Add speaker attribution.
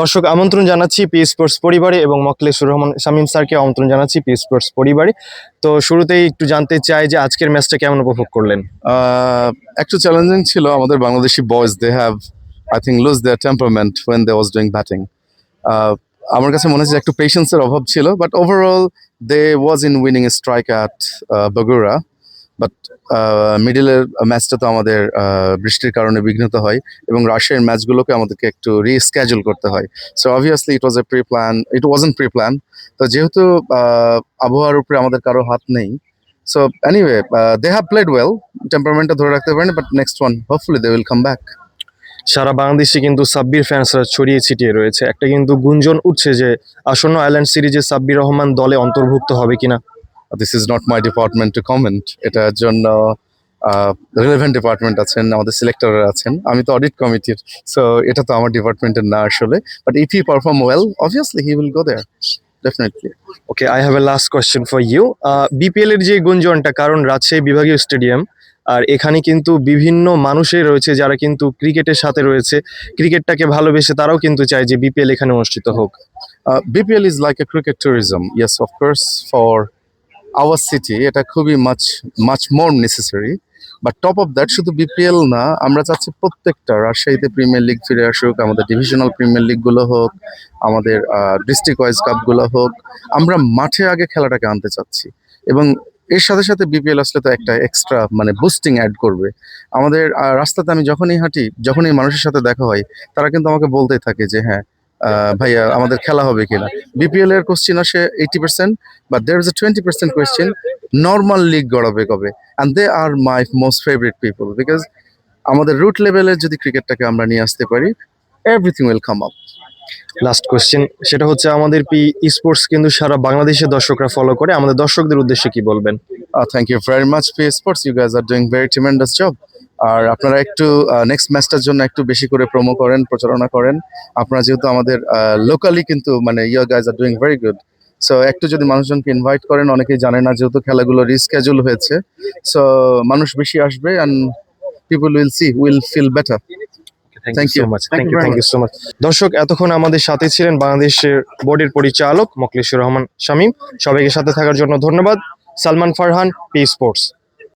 Speaker 1: দর্শক, আমন্ত্রণ জানাচ্ছি পি স্পোর্টস পরিবারে এবং মকলেশুর রহমান শামীম স্যারকে আমন্ত্রণ জানাচ্ছি পি স্পোর্টস পরিবারে। তো শুরুতেই একটু জানতে চাই যে আজকের ম্যাচটা কেমন উপভোগ করলেন?
Speaker 2: একটু চ্যালেঞ্জিং ছিল আমাদের Bangladeshi boys they have I think lose their temperament when they was doing batting আমার কাছে মনে হচ্ছে একটু পেশেন্সের অভাব ছিল but overall they was in winning strike at Bogura but মিডিলের ম্যাচটা তো আমাদের বৃষ্টির কারণে বিঘ্নিত হয় এবং রাশিয়ার ম্যাচগুলোকে আমাদেরকে একটু রিস্কেজুল করতে হয়। So obviously it was a pre plan it was an pre plan তো যেহেতু আবহাওয়ার উপরে আমাদের কারও হাত নেই so anyway they have played well টেম্পারমেন্টটা ধরে রাখতে পারেনি but next one hopefully they will come back
Speaker 1: সারা বাংলাদেশে কিন্তু সাব্বির ফ্যান্সরা ছড়িয়ে ছিটিয়ে রয়েছে। একটা কিন্তু গুঞ্জন উঠছে যে, আসন্ন আইল্যান্ড সিরিজে সাব্বির রহমান দলে অন্তর্ভুক্ত হবে কিনা।
Speaker 2: This is not my department to comment এটার জন্য রিলেভেন্ট ডিপার্টমেন্ট আছেন আমাদের সিলেক্টর আছেন। আমি তো অডিট কমিটির সো এটা তো আমার ডিপার্টমেন্টের না আসলে। But if he perform well obviously he will go there definitely
Speaker 1: okay I have a last question for you BPL এর যে গুঞ্জনটা কারণ রাজশাহী বিভাগীয় স্টেডিয়াম আর এখানে কিন্তু বিভিন্ন মানুষই রয়েছে যারা কিন্তু ক্রিকেটের সাথে রয়েছে ক্রিকেটটাকে ভালোবেসে তারাও কিন্তু চায় যে বিপিএল এখানে অনুষ্ঠিত হোক।
Speaker 2: Uh, BPL is like a cricket tourism. Yes, of course, city এটা খুবই much much more necessary but top of that শুধু বিপিএল না আমরা চাচ্ছি প্রত্যেকটা রাজশাহীতে প্রিমিয়ার লিগ ফিরে আসুক আমাদের ডিভিশনাল প্রিমিয়ার লিগগুলো হোক আমাদের ডিস্ট্রিক্ট ওয়াইজ কাপগুলো হোক আমরা মাঠে আগে খেলাটাকে আনতে চাচ্ছি। এবং এর সাথে সাথে বিপিএল আসলে তো একটা এক্সট্রা মানে বুস্টিং অ্যাড করবে। আমাদের রাস্তাতে আমি যখনই হাঁটি যখনই মানুষের সাথে দেখা হয় তারা কিন্তু আমাকে বলতেই থাকে যে হ্যাঁ ভাইয়া আমাদের খেলা হবে কিনা? বিপিএল এর কোশ্চেন আসে এইটি পার্সেন্ট বা there is a twenty percent question normal league গড়াবে কবে? And they are my most favourite people because আমাদের রুট লেভেলের যদি ক্রিকেটটাকে আমরা নিয়ে আসতে পারি everything will come up
Speaker 1: last question সেটা হচ্ছে আমাদের পি স্পোর্টস কিন্তু সারা বাংলাদেশের দর্শকরা ফলো করে আমাদের দর্শকদের উদ্দেশ্যে কি বলবেন?
Speaker 2: Thank you very much P sports you guys are doing very tremendous job আর আপনারা একটু নেক্সট ম্যাচটার জন্য একটু বেশি করে প্রোমো করেন প্রচারণা করেন। আপনারা যেহেতু আমাদের লোকালি কিন্তু মানে yeah guys are doing very good so একটু যদি মানুষজনকে ইনভাইট করেন অনেকেই জানে না যেহেতু খেলাগুলো রিস্কেজুল হয়েছে। সো মানুষ বেশি আসবে and people will see will feel better
Speaker 1: thank you much thank you thank you so much দর্শক এতক্ষণ আমাদের সাথে ছিলেন বাংলাদেশের বোর্ডের পরিচালক মকলেশ্বর রহমান শামীম। সবাইকে সাথে থাকার জন্য ধন্যবাদ। Salman Farhan P sports